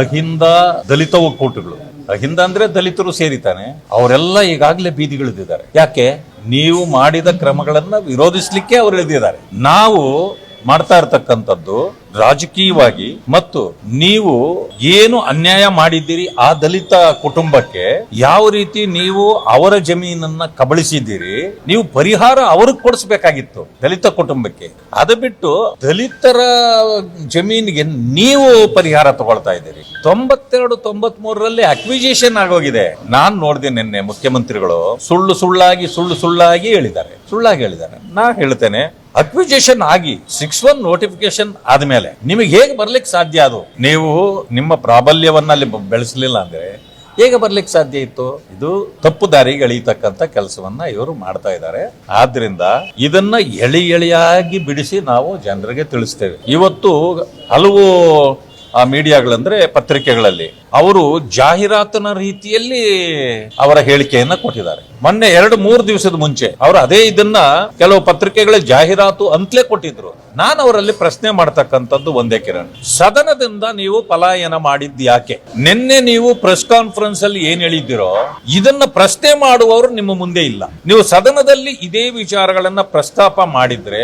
ಅಹಿಂದ ದಲಿತ ಒಕ್ಕೂಟಗಳು ಅಹಿಂದ ಅಂದ್ರೆ ದಲಿತರು ಸೇರಿತಾನೆ ಅವರೆಲ್ಲ ಈಗಾಗಲೇ ಬೀದಿಗಿಳಿದಿದ್ದಾರೆ. ಯಾಕೆ? ನೀವು ಮಾಡಿದ ಕ್ರಮಗಳನ್ನ ವಿರೋಧಿಸ್ಲಿಕ್ಕೆ ಅವರು ಇಳಿದಿದ್ದಾರೆ ನಾವು ಮಾಡ್ತಾ ಇರ್ತಕ್ಕಂಥದ್ದು ರಾಜಕೀಯವಾಗಿ ಮತ್ತು ನೀವು ಏನು ಅನ್ಯಾಯ ಮಾಡಿದ್ದೀರಿ ಆ ದಲಿತ ಕುಟುಂಬಕ್ಕೆ ಯಾವ ರೀತಿ ನೀವು ಅವರ ಜಮೀನನ್ನ ಕಬಳಿಸಿದ್ದೀರಿ, ನೀವು ಪರಿಹಾರ ಅವ್ರಿಗೆ ಕೊಡಿಸ್ಬೇಕಾಗಿತ್ತು ದಲಿತ ಕುಟುಂಬಕ್ಕೆ. ಅದು ಬಿಟ್ಟು ದಲಿತರ ಜಮೀನಿಗೆ ನೀವು ಪರಿಹಾರ ತಗೊಳ್ತಾ ಇದ್ದೀರಿ. ತೊಂಬತ್ತೆರಡು ತೊಂಬತ್ ಮೂರರಲ್ಲಿ ಅಕ್ವಿಜೇಷನ್ ಆಗೋಗಿದೆ. ನಾನ್ ನೋಡಿದೆ ನಿನ್ನೆ ಮುಖ್ಯಮಂತ್ರಿಗಳು ಸುಳ್ಳು ಸುಳ್ಳಾಗಿ ಸುಳ್ಳು ಸುಳ್ಳಾಗಿ ಹೇಳಿದ್ದಾರೆ. ಸುಳ್ಳಾಗಿ ಹೇಳಿದ್ದಾರೆ. ನಾ ಹೇಳ್ತೇನೆ ಅಕ್ವಿಜೇಷನ್ ಆಗಿ ಸಿಕ್ಸ್ ಒನ್ ನೋಟಿಫಿಕೇಶನ್ ಆದ್ಮೇಲೆ ನಿಮಗೆ ಹೇಗೆ ಬರ್ಲಿಕ್ಕೆ ಸಾಧ್ಯ ಅದು? ನೀವು ನಿಮ್ಮ ಪ್ರಾಬಲ್ಯವನ್ನ ಅಲ್ಲಿ ಬೆಳೆಸಲಿಲ್ಲ ಅಂದ್ರೆ ಹೇಗೆ ಬರ್ಲಿಕ್ಕೆ ಸಾಧ್ಯ ಇತ್ತು? ಇದು ತಪ್ಪು ದಾರಿಗೆ ಎಳೀತಕ್ಕಂಥ ಕೆಲಸವನ್ನ ಇವರು ಮಾಡ್ತಾ ಇದ್ದಾರೆ. ಆದ್ರಿಂದ ಇದನ್ನ ಎಳಿ ಎಳೆಯಾಗಿ ಬಿಡಿಸಿ ನಾವು ಜನರಿಗೆ ತಿಳಿಸ್ತೇವೆ. ಇವತ್ತು ಹಲವು ಮೀಡಿಯಾಗಳಂದ್ರೆ ಪತ್ರಿಕೆಗಳಲ್ಲಿ ಅವರು ಜಾಹೀರಾತಿನ ರೀತಿಯಲ್ಲಿ ಅವರ ಹೇಳಿಕೆಯನ್ನ ಕೊಟ್ಟಿದ್ದಾರೆ. ಮೊನ್ನೆ ಎರಡು ಮೂರು ದಿವಸದ ಮುಂಚೆ ಅವರು ಅದೇ ಇದನ್ನ ಕೆಲವು ಪತ್ರಿಕೆಗಳ ಜಾಹೀರಾತು ಅಂತಲೇ ಕೊಟ್ಟಿದ್ರು. ನಾನು ಅವರಲ್ಲಿ ಪ್ರಶ್ನೆ ಮಾಡ್ತಕ್ಕಂಥದ್ದು ಒಂದೇ ಕಿರಣ್. ಸದನದಿಂದ ನೀವು ಪಲಾಯನ ಮಾಡಿದ್ ಯಾಕೆ? ನಿನ್ನೆ ನೀವು ಪ್ರೆಸ್ ಕಾನ್ಫರೆನ್ಸ್ ಅಲ್ಲಿ ಏನ್ ಹೇಳಿದ್ದೀರೋ, ಇದನ್ನ ಪ್ರಶ್ನೆ ಮಾಡುವವರು ನಿಮ್ಮ ಮುಂದೆ ಇಲ್ಲ. ನೀವು ಸದನದಲ್ಲಿ ಇದೇ ವಿಚಾರಗಳನ್ನ ಪ್ರಸ್ತಾಪ ಮಾಡಿದ್ರೆ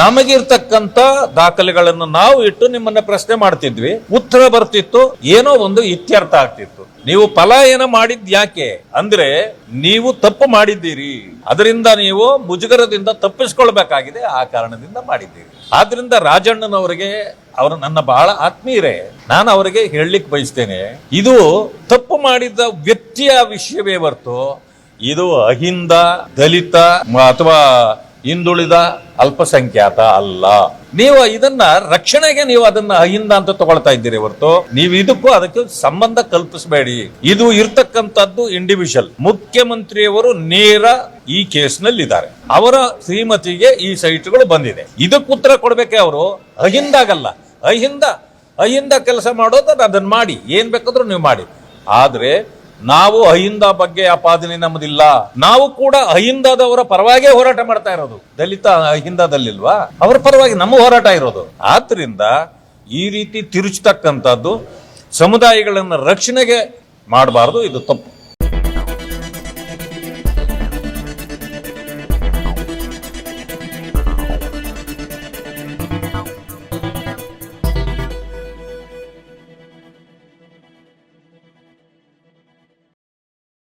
ನಮಗಿರ್ತಕ್ಕಂತ ದಾಖಲೆಗಳನ್ನು ನಾವು ಇಟ್ಟು ನಿಮ್ಮನ್ನ ಪ್ರಶ್ನೆ ಮಾಡ್ತಿದ್ವಿ. ಉತ್ತರ ಬರ್ತಿತ್ತು, ಏನೋ ಒಂದು ಇತ್ಯರ್ಥ ಆಗ್ತಿತ್ತು. ನೀವು ಪಲಾಯನ ಮಾಡಿದ್ ಯಾಕೆ? ಅಂದ್ರೆ ನೀವು ತಪ್ಪು ಮಾಡಿದ್ದೀರಿ. ಅದರಿಂದ ನೀವು ಮುಜುಗರದಿಂದ ತಪ್ಪಿಸ್ಕೊಳ್ಬೇಕಾಗಿದೆ. ಆ ಕಾರಣದಿಂದ ಮಾಡಿದ್ದೀರಿ. ಆದ್ರಿಂದ ರಾಜಣ್ಣನವರಿಗೆ ಅವರು ನನ್ನ ಬಹಳ ಆತ್ಮೀಯರೇ, ನಾನು ಅವರಿಗೆ ಹೇಳಲಿಕ್ಕೆ ಬಯಸ್ತೇನೆ, ಇದು ತಪ್ಪು ಮಾಡಿದ ವ್ಯಕ್ತಿಯ ವಿಷಯವೇ ಹೊರತು ಇದು ಅಹಿಂದ, ದಲಿತ ಅಥವಾ ಹಿಂದುಳಿದ ಅಲ್ಪಸಂಖ್ಯಾತ ಅಲ್ಲ. ನೀವು ಇದನ್ನ ರಕ್ಷಣೆಗೆ ನೀವು ಅದನ್ನ ಅಹಿಂದ ಅಂತ ತಗೊಳ್ತಾ ಇದ್ದೀರಿ ಹೊರತು. ನೀವು ಇದಕ್ಕೂ ಅದಕ್ಕೆ ಸಂಬಂಧ ಕಲ್ಪಿಸಬೇಡಿ. ಇದು ಇರ್ತಕ್ಕಂಥದ್ದು ಇಂಡಿವಿಜುವಲ್ ಮುಖ್ಯಮಂತ್ರಿಯವರು ನೇರ ಈ ಕೇಸ್ನಲ್ಲಿ ಇದ್ದಾರೆ ಅವರ ಶ್ರೀಮತಿಗೆ ಈ ಸೈಟ್ಗಳು ಬಂದಿದೆ. ಇದಕ್ಕೆ ಉತ್ತರ ಕೊಡಬೇಕೆ ಅವರು? ಅಹಿಂದಾಗಲ್ಲ. ಅಹಿಂದ ಅಹಿಂದ ಕೆಲಸ ಮಾಡೋದು ಅದನ್ನ ಮಾಡಿ. ಏನ್ ಬೇಕಾದ್ರೂ ನೀವು ಮಾಡಿ. ಆದ್ರೆ ನಾವು ಅಹಿಂದ ಬಗ್ಗೆ ಆಪಾದನೆ ನಮ್ಮದಿಲ್ಲ. ನಾವು ಕೂಡ ಅಹಿಂದದವರ ಪರವಾಗಿ ಹೋರಾಟ ಮಾಡ್ತಾ ಇರೋದು. ದಲಿತ ಅಹಿಂದದಲ್ಲಿಲ್ವಾ? ಅವರ ಪರವಾಗಿ ನಮ್ಮ ಹೋರಾಟ ಇರೋದು. ಆದ್ರಿಂದ ಈ ರೀತಿ ತಿರುಚತಕ್ಕಂಥದ್ದು ಸಮುದಾಯಗಳನ್ನು ರಕ್ಷಣೆಗೆ ಮಾಡಬಾರದು, ಇದು ತಪ್ಪು.